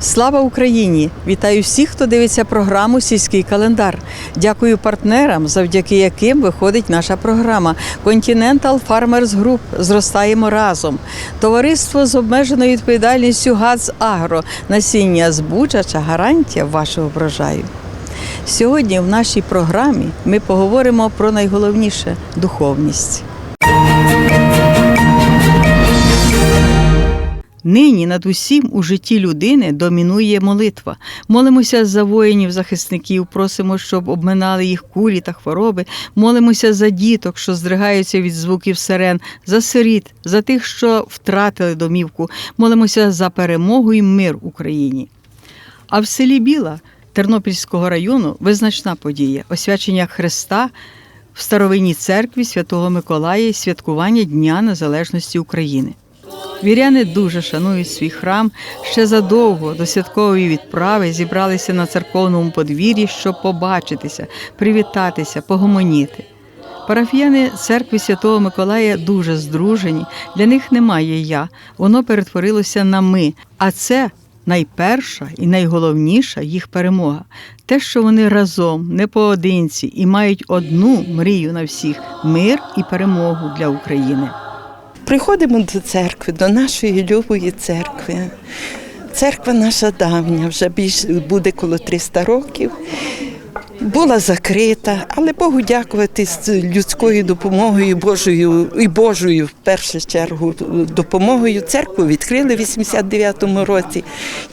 Слава Україні! Вітаю всіх, хто дивиться програму Сільський календар. Дякую партнерам, завдяки яким виходить наша програма Continental Farmers Group. Зростаємо разом. Товариство з обмеженою відповідальністю ГАЦ Агро. Насіння збучача гарантія вашого врожаю. Сьогодні в нашій програмі ми поговоримо про найголовніше духовність. Нині над усім у житті людини домінує молитва. Молимося за воїнів, захисників, просимо, щоб обминали їх кулі та хвороби. Молимося за діток, що здригаються від звуків сирен, за сиріт, за тих, що втратили домівку. Молимося за перемогу і мир Україні. А в селі Біла Тернопільського району визначна подія освячення Христа в старовинній церкві Святого Миколая святкування Дня Незалежності України. Віряни дуже шанують свій храм. Ще задовго до святкової відправи зібралися на церковному подвір'ї, щоб побачитися, привітатися, погомоніти. Парафіяни церкви Святого Миколая дуже здружені. Для них немає я. Воно перетворилося на ми. А це найперша і найголовніша їх перемога. Те, що вони разом, не поодинці, і мають одну мрію на всіх мир і перемогу для України. Приходимо до церкви, до нашої любої церкви. Церква наша давня, вже більше буде коло 300 років. Була закрита, але Богу дякувати з людською допомогою Божою і Божою в першу чергу допомогою. Церкву відкрили в 89-му році,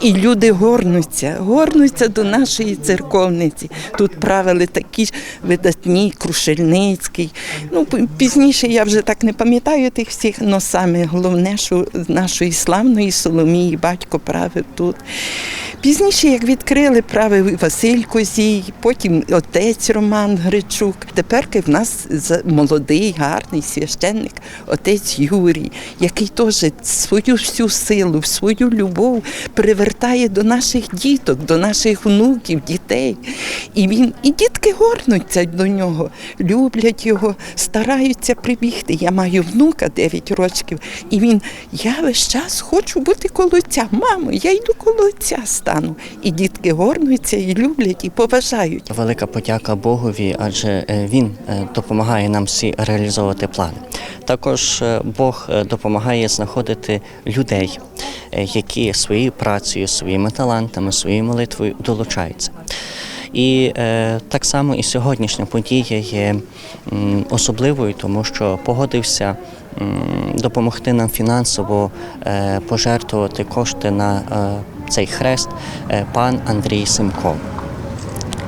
і люди горнуться, горнуться до нашої церковниці. Тут правили такі ж видатні, Крушельницький. Ну пізніше я вже так не пам'ятаю тих всіх, але саме головне, що з нашої славної Соломії батько правив тут. Пізніше, як відкрили, правив Василь Козій, потім отець Роман Гречук. Тепер в нас молодий, гарний священник, отець Юрій, який теж свою всю силу, свою любов привертає до наших діток, до наших внуків, дітей. І він, і дітки горнуться до нього, люблять його, стараються прибігти. Я маю внука 9 років, і він, я весь час хочу бути коло отця. Мамо, я йду коло отця стану. І дітки горнуються, і люблять, і поважають. Велика подяка Богові, адже е, він е, допомагає нам всі реалізовувати плани. Також е, Бог допомагає знаходити людей, які своєю працею, своїми талантами, своєю молитвою долучаються. І е, так само і сьогоднішня подія є м, особливою, тому що погодився м, допомогти нам фінансово е, пожертвувати кошти на е, цей хрест е, пан Андрій Симко.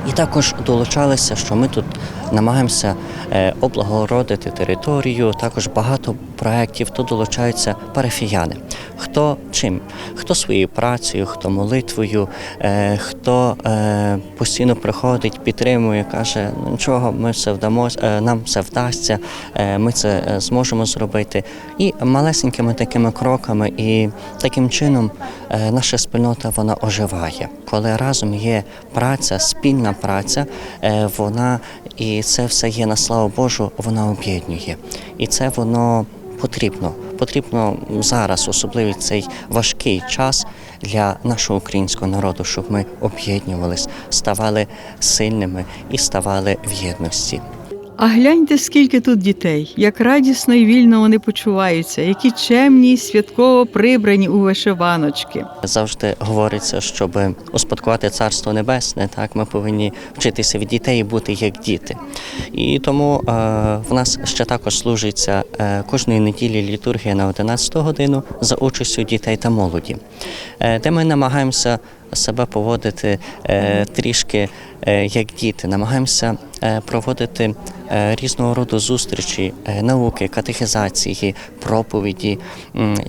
І також долучалися, що ми тут намагаємося е, облагородити територію. Також багато проєктів тут долучаються парафіяни. Хто чим? Хто своєю працею, хто молитвою, е, хто е, постійно приходить, підтримує, каже, «Ну, нічого, ми все вдамо, нам все вдасться, ми це зможемо зробити. І малесенькими такими кроками, і таким чином наша спільнота вона оживає. Коли разом є праця, спільна праця, вона і це все є на славу Божу, вона об'єднує. І це воно потрібно. Потрібно зараз, особливо цей важкий час для нашого українського народу, щоб ми об'єднувались, ставали сильними і ставали в єдності. А гляньте, скільки тут дітей, як радісно і вільно вони почуваються, які чемні, і святково прибрані у вишиваночки. Завжди говориться, щоб успадкувати царство небесне, так ми повинні вчитися від дітей і бути як діти. І тому е, в нас ще також служиться е, кожної неділі літургія на 11 годину за участю дітей та молоді, е, де ми намагаємося себе поводити е, трішки е, як діти, намагаємося е, проводити різного роду зустрічі, науки, катехізації, проповіді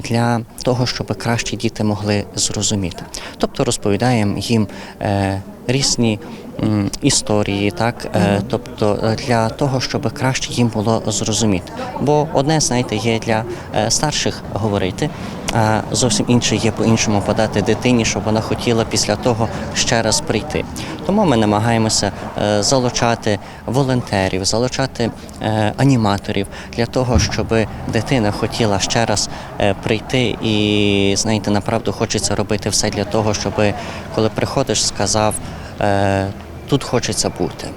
для того, щоб кращі діти могли зрозуміти. Тобто розповідаємо їм різні історії, так е, тобто е, для того, щоб краще їм було зрозуміти. Бо одне, знаєте, є для е, старших говорити, а зовсім інше є по-іншому подати дитині, щоб вона хотіла після того ще раз прийти. Тому ми намагаємося залучати волонтерів, залучати аніматорів для того, щоб дитина хотіла ще раз прийти і знаєте, направду хочеться робити все для того, щоб коли приходиш, сказав, тут хочеться бути,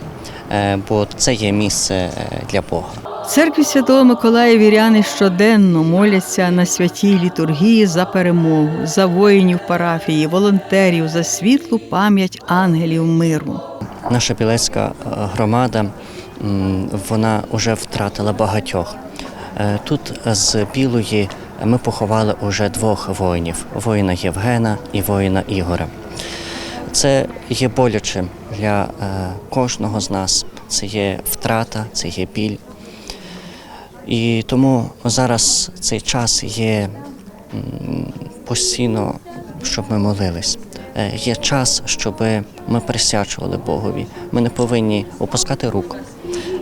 е, бо це є місце е, для Бога. В церкві Святого Миколая віряни щоденно моляться на святій літургії за перемогу, за воїнів парафії, волонтерів, за світлу пам'ять ангелів миру. Наша білецька е, громада вона вже втратила багатьох. Тут з білої ми поховали уже двох воїнів: воїна Євгена і воїна Ігора. Це є боляче для е, кожного з нас. Це є втрата, це є біль. І тому зараз цей час є постійно, щоб ми молились. Е, Є час, щоб ми присячували Богові. Ми не повинні опускати рук,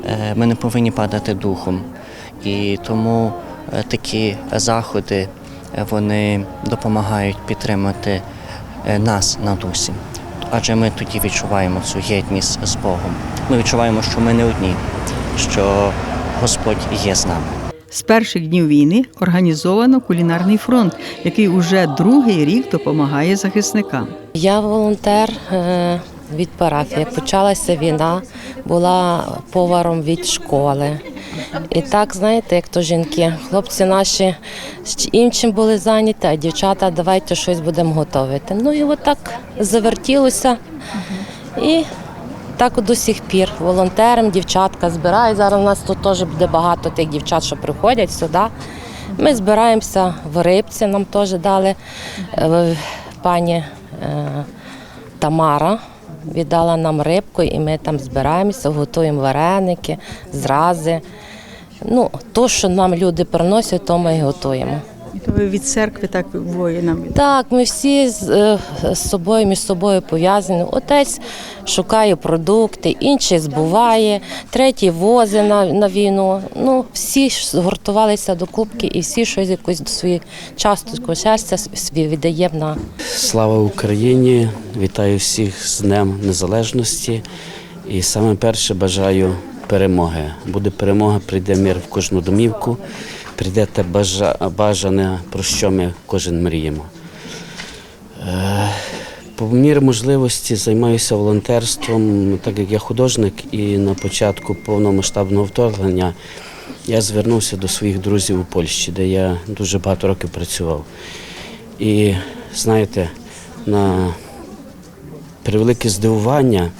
е, ми не повинні падати духом. І тому такі заходи вони допомагають підтримати нас на дусі. Адже ми тоді відчуваємо цю єдність з Богом. Ми відчуваємо, що ми не одні, що Господь є з нами. З перших днів війни організовано кулінарний фронт, який уже другий рік допомагає захисникам. Я волонтер е, від парафії. Як почалася війна, була поваром від школи. І так, знаєте, як то жінки, хлопці наші іншим були зайняті, а дівчата, давайте щось будемо готувати. Ну і отак завертілося. І так до сих пір волонтерам, дівчатка збирають. Зараз у нас тут теж буде багато тих дівчат, що приходять сюди. Ми збираємося в рибці, нам теж дали е, пані е, Тамара. Віддала нам рибку, і ми там збираємося, готуємо вареники, зрази. Ну, то, що нам люди приносять, то ми і готуємо. І то ви від церкви так воїнам. Так, ми всі з, е, з собою між собою пов'язані. Отець шукає продукти, інший збуває, третій возить на, на війну. Ну, всі згуртувалися до кубки і всі щось якусь свою частку щастя свій віддаємо на Слава Україні! Вітаю всіх з Днем Незалежності. І саме перше бажаю перемоги. Буде перемога, прийде мир в кожну домівку, прийде те бажане, про що ми кожен мріємо. Е, По мірі можливості займаюся волонтерством, так як я художник, і на початку повномасштабного вторгнення я звернувся до своїх друзів у Польщі, де я дуже багато років працював. І знаєте, на превелике здивування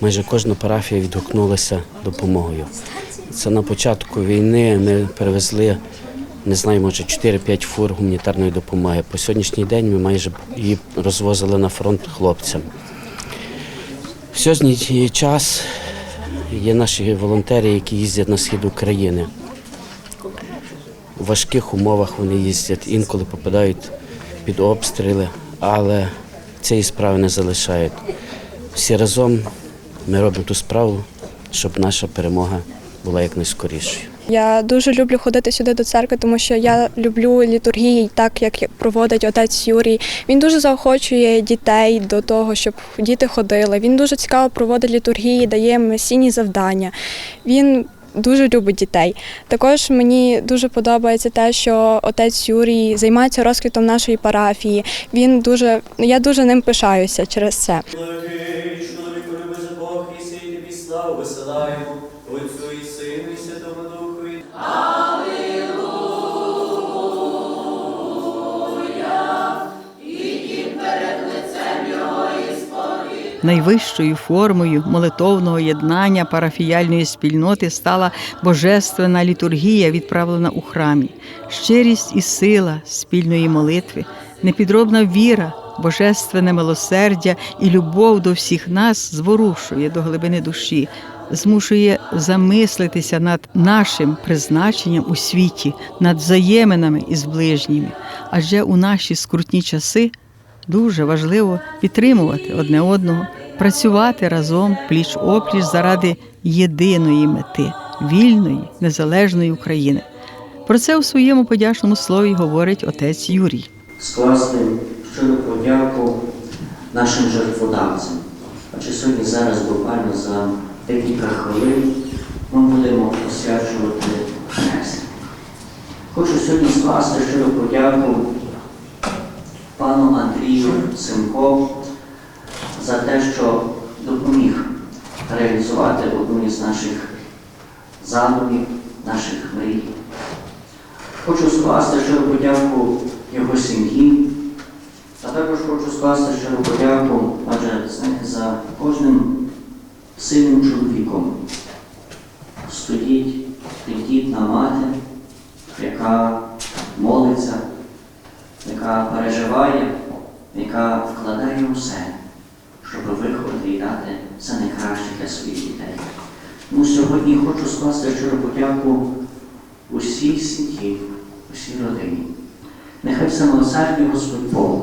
майже кожна парафія відгукнулася допомогою. Це на початку війни ми перевезли, не знаю, може 4-5 фур гуманітарної допомоги. По сьогоднішній день ми майже її розвозили на фронт хлопцям. В сьогоднішній час є наші волонтери, які їздять на схід України. У важких умовах вони їздять, інколи попадають під обстріли, але цієї справи не залишають. Всі разом ми робимо ту справу, щоб наша перемога була якнайскорішою. Я дуже люблю ходити сюди до церкви, тому що я люблю літургії, так як проводить отець Юрій. Він дуже заохочує дітей до того, щоб діти ходили. Він дуже цікаво проводить літургії, дає месійні завдання. Він дуже любить дітей. Також мені дуже подобається те, що отець Юрій займається розквітом нашої парафії. Він дуже я дуже ним пишаюся через це. Чоловіку любить Бог і тобі славу висилаємо, Найвищою формою молитовного єднання парафіяльної спільноти стала божественна літургія, відправлена у храмі, щирість і сила спільної молитви, непідробна віра, божественне милосердя і любов до всіх нас зворушує до глибини душі, змушує замислитися над нашим призначенням у світі, над взаєминами із ближніми. Адже у наші скрутні часи дуже важливо підтримувати одне одного, працювати разом пліч опліч заради єдиної мети вільної, незалежної України. Про це у своєму подячному слові говорить отець Юрій. скласти щиру подяку нашим жертводавцям. Адже сьогодні зараз буквально за декілька хвилин ми будемо освячувати хрест. Хочу сьогодні скласти щиру подяку Андрію Симко за те, що допоміг реалізувати одну із наших задумів, наших мрій. Хочу скласти щиру подяку його сім'ї, а також хочу скласти щиру подяку, адже знаєте, за кожним сильним чоловіком стоїть тендітна мати, яка молиться, яка переживає, яка вкладає усе, щоб виходити і дати все найкраще для своїх дітей. Тому сьогодні хочу скласти щиру подяку усій сім'ї, усій родині. Нехай всемилосердний Господь Бог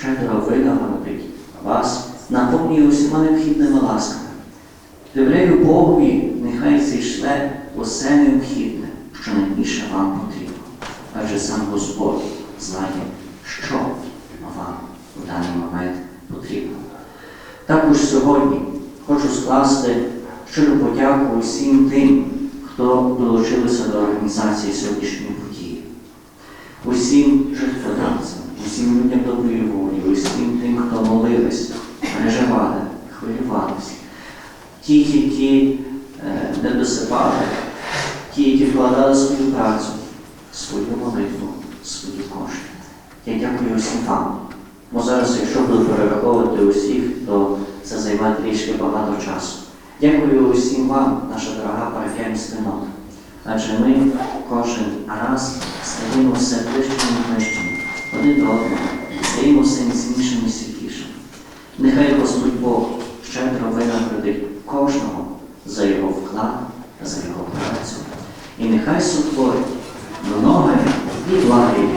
щедро винагородить вас, наповнює усіма необхідними ласками. Єврею Богові нехай зійшле усе необхідне, що найбільше вам потрібно. Адже сам Господь знає, що вам у даний момент потрібно. Також сьогодні хочу скласти щиру подяку усім тим, хто долучилися до організації сьогоднішньої події усім жертводавцям, усім людям доброї волі, усім тим, хто молився, переживали, хвилювалися, ті, які е, не досипали, ті, які вкладали свою працю, свою молитву, свої кошти. Я дякую усім вам. Бо зараз, якщо буду перераховувати усіх, то це займе трішки багато часу. Дякую усім вам, наша дорога парафіальна спільнота. Адже ми кожен раз стаємо все ближчими і ближчими, один до одного, стаємо все міцнішими і світлішими. Нехай Господь Бог щедро винагородить кожного за його вклад та за його працю. І нехай сотворить много і благи.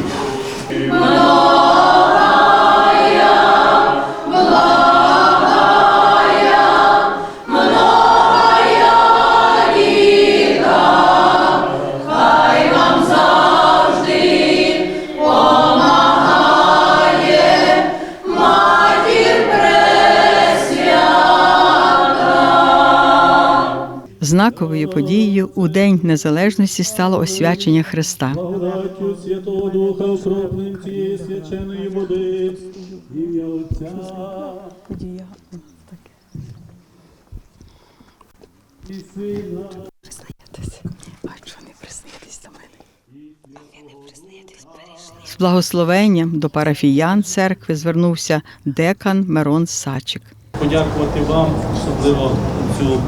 Знаковою подією у День Незалежності стало освячення Христа. Святого Духа окропним цієї свяченої води, ім'я Отця і Сина Бачу, не приснитись до мене. З благословенням до парафіян церкви звернувся декан Мирон Сачик. подякувати вам, особливо цю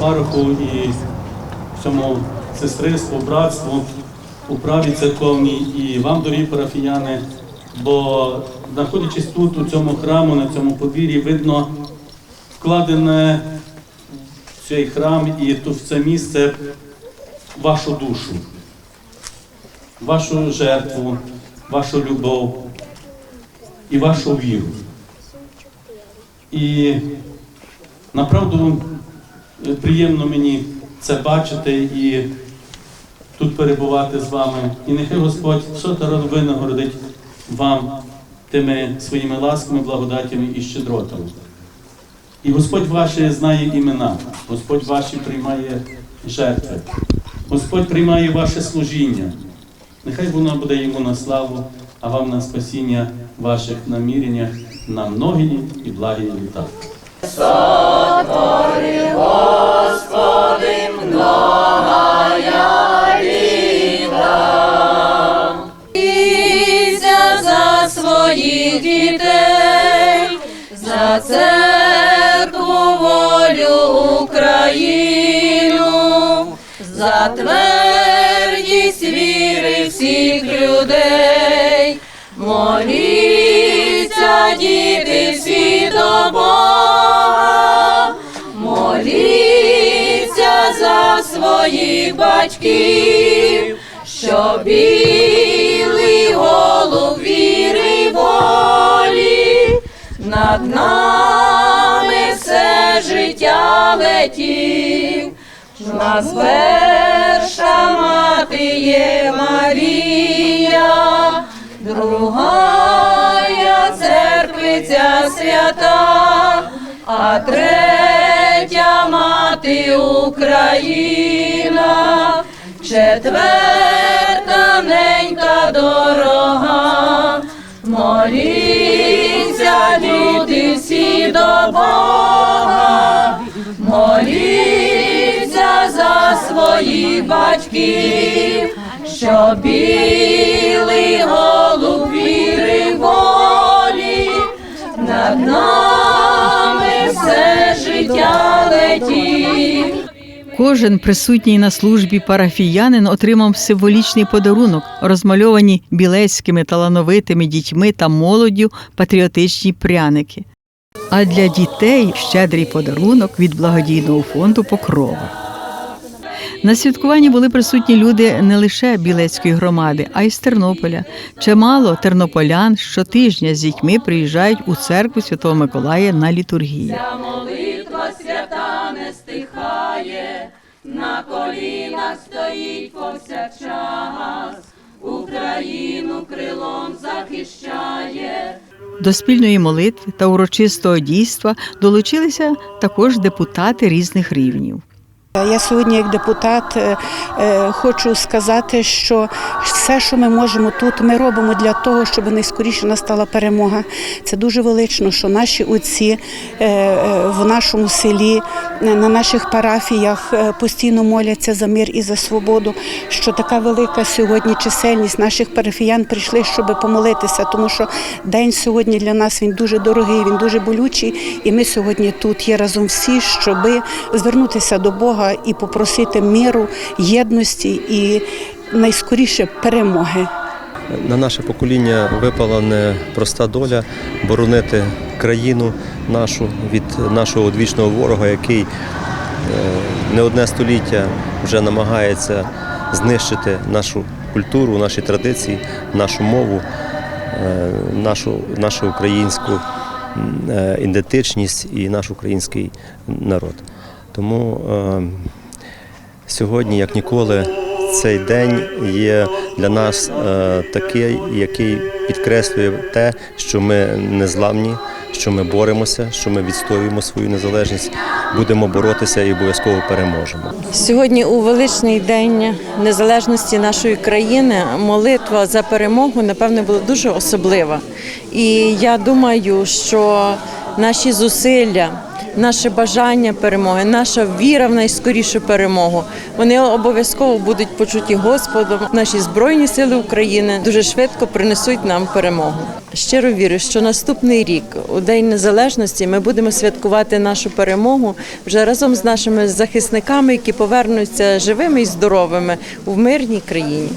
пароху і всьому сестринству, братству, управі церковній і вам, дорогі парафіяни, бо знаходячись тут, у цьому храму, на цьому подвір'ї, видно вкладене в цей храм і тут в це місце вашу душу, вашу жертву, вашу любов і вашу віру. І направду приємно мені це бачити і тут перебувати з вами. І нехай Господь сотеро винагородить вам тими своїми ласками, благодатями і щедротами. І Господь ваші знає імена, Господь ваші приймає жертви, Господь приймає ваше служіння. Нехай воно буде йому на славу, а вам на спасіння ваших наміреннях на многі і благі літа. Україну, за твердість віри всіх людей. Моліться, діти, всі до Бога, моліться за своїх батьків, що білий голуб над нами все життя летів. В Нас перша мати є Марія, другая церквиця свята, а третя мати Україна, четверта ненька до Бога, моліться за своїх батьків, що білий голуб віри волі над нами все життя летів. Кожен присутній на службі парафіянин отримав символічний подарунок, розмальовані білецькими талановитими дітьми та молоддю патріотичні пряники. А для дітей щедрий подарунок від благодійного фонду Покрова. На святкуванні були присутні люди не лише Білецької громади, а й з Тернополя. Чимало тернополян щотижня з дітьми приїжджають у церкву Святого Миколая на літургію. Молитва свята не стихає, на колінах стоїть повсякчас, Україну крилом захищає. До спільної молитви та урочистого дійства долучилися також депутати різних рівнів. Я сьогодні, як депутат, е, е, хочу сказати, що все, що ми можемо тут, ми робимо для того, щоб найскоріше настала перемога. Це дуже велично, що наші отці е, в нашому селі, на наших парафіях постійно моляться за мир і за свободу. Що така велика сьогодні чисельність наших парафіян прийшли, щоб помолитися, тому що день сьогодні для нас він дуже дорогий, він дуже болючий. І ми сьогодні тут є разом всі, щоб звернутися до Бога і попросити миру, єдності і найскоріше перемоги. На наше покоління випала непроста доля боронити країну нашу від нашого одвічного ворога, який е, не одне століття вже намагається знищити нашу культуру, наші традиції, нашу мову, е, нашу, нашу українську е, ідентичність і наш український народ. Тому е, сьогодні, як ніколи, цей день є для нас е, такий, який підкреслює те, що ми незламні, що ми боремося, що ми відстоюємо свою незалежність, будемо боротися і обов'язково переможемо. Сьогодні у величний день незалежності нашої країни молитва за перемогу, напевне, була дуже особлива. І я думаю, що наші зусилля, наше бажання перемоги, наша віра в найскорішу перемогу, вони обов'язково будуть почуті Господом. Наші збройні сили України дуже швидко принесуть нам перемогу. Щиро вірю, що наступний рік, у День Незалежності, ми будемо святкувати нашу перемогу вже разом з нашими захисниками, які повернуться живими і здоровими у мирній країні.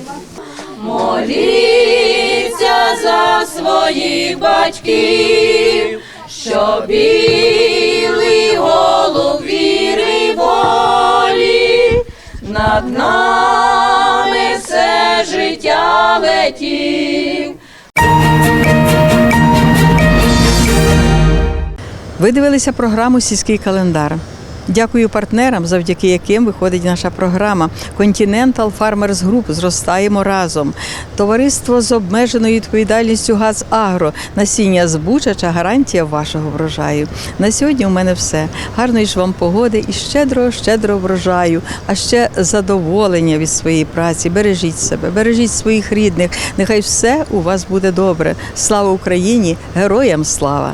Моліться за своїх батьків, що білий голуб віри волі над нами все життя летів. Ви дивилися програму Сільський календар. Дякую партнерам, завдяки яким виходить наша програма. Continental Farmers Group зростаємо разом. Товариство з обмеженою відповідальністю ГАЗ Агро. Насіння збучача гарантія вашого врожаю. На сьогодні у мене все. Гарної ж вам погоди і щедрого, щедрого врожаю, а ще задоволення від своєї праці. Бережіть себе, бережіть своїх рідних. Нехай все у вас буде добре. Слава Україні! Героям слава!